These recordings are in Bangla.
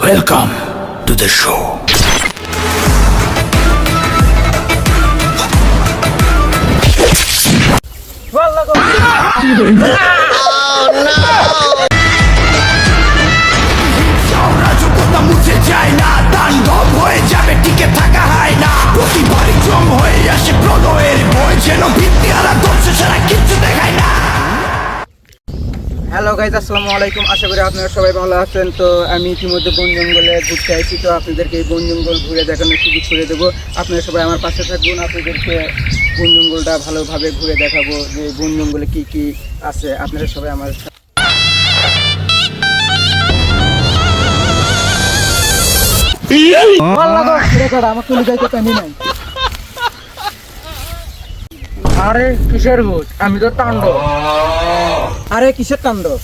Welcome to the show. Oh no! Hello guys আসসালামু আলাইকুম। আশা করি আপনারা সবাই ভালো আছেন। তো আমি ইতিমধ্যে বন জঙ্গলে ঘুরতে আসছি তো আপনাদেরকে এই বন জঙ্গল ঘুরে দেখানোর সুযোগ করে দেবো। আপনারা সবাই আমার পাশে থাকুন আপনাদেরকে বন জঙ্গলটা ভালোভাবে ঘুরে দেখাবো যে বন জঙ্গলে কী কী আছে। আপনারা সবাই আমার সাথে- আরে কিসের ভূত? আমি তো তাণ্ডব। আরে কিসের তাণ্ডব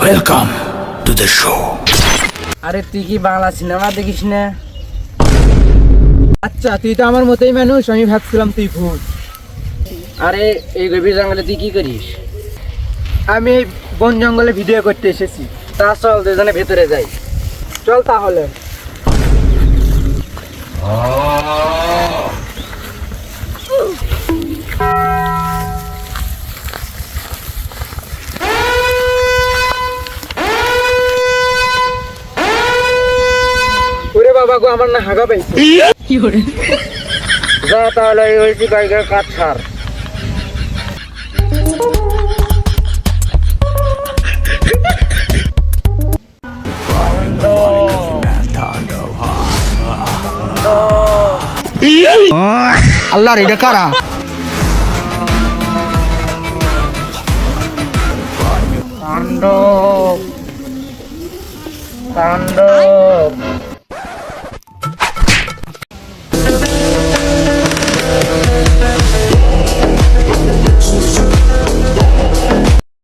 ওয়েলকাম to the show. আরে তুই কি বাংলা সিনেমা দেখিস না? আচ্ছা তুই তো আমার মতোই মানুষ আমি ভাবছিলাম তুই ভূত। আরে এই গভীর জঙ্গলে তুই কি করিস? আমি এই বন জঙ্গলে ভিডিও করতে এসেছি। তা চল দুজনে ভেতরে যাই। চল তাহলে। আমার না হাগা পাইছে। যা তাহলে হয়েছি কাঠ ছাড়। আল্লাহ রে কারা? তাণ্ডব। তাণ্ডব।